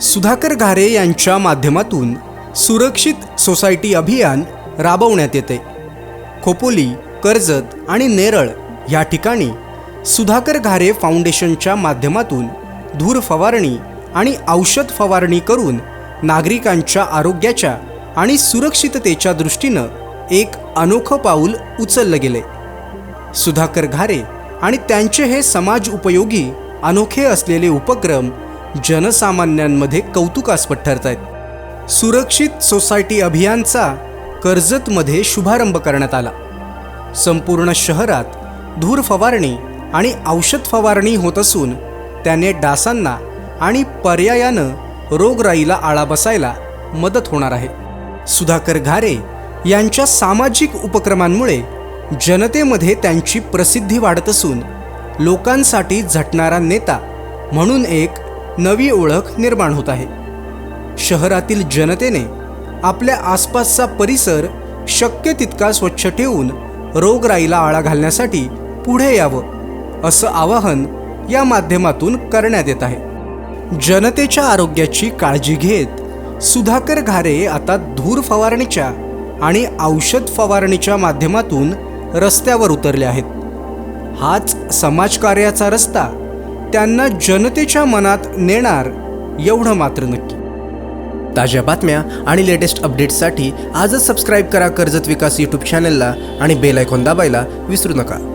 सुधाकर घारे यांच्या माध्यमातून सुरक्षित सोसायटी अभियान राबवण्यात येते. खोपोली कर्जत आणि नेरळ या ठिकाणी सुधाकर घारे फाउंडेशनच्या माध्यमातून धूर फवारणी आणि औषध फवारणी करून नागरिकांच्या आरोग्याच्या आणि सुरक्षिततेच्या दृष्टीनं एक अनोखं पाऊल उचललं गेले सुधाकर घारे आणि त्यांचे हे समाज उपयोगी अनोखे असलेले उपक्रम जनसामान्यांमध्ये कौतुकास्पद ठरत आहेत सुरक्षित सोसायटी अभियानचा कर्जतमध्ये शुभारंभ करण्यात आला. संपूर्ण शहरात धूर फवारणी आणि औषध फवारणी होत असून त्याने डासांना आणि पर्यायानं रोगराईला आळा बसायला मदत होणार आहे. सुधाकर घारे यांच्या सामाजिक उपक्रमांमुळे जनतेमध्ये त्यांची प्रसिद्धी वाढत असून लोकांसाठी झटणारा नेता म्हणून एक नवी ओळख निर्माण होत आहे. शहरातील जनतेने आपल्या आसपासचा परिसर शक्य तितका स्वच्छ ठेवून रोगराईला आळा घालण्यासाठी पुढे यावं असं आवाहन या माध्यमातून करण्यात येत आहे. जनतेच्या आरोग्याची काळजी घेत सुधाकर घारे आता धूर फवारणीच्या आणि औषध फवारणीच्या माध्यमातून रस्त्यावर उतरले आहेत. हाच समाजकार्याचा रस्ता त्यांना जनतेच्या मनात नेणार एवढं मात्र नक्की. ताज्या बातम्या आणि लेटेस्ट अपडेट्ससाठी आजच सबस्क्राईब करा कर्जत विकास यूट्यूब चॅनलला आणि बेल आयकॉन दाबायला विसरू नका.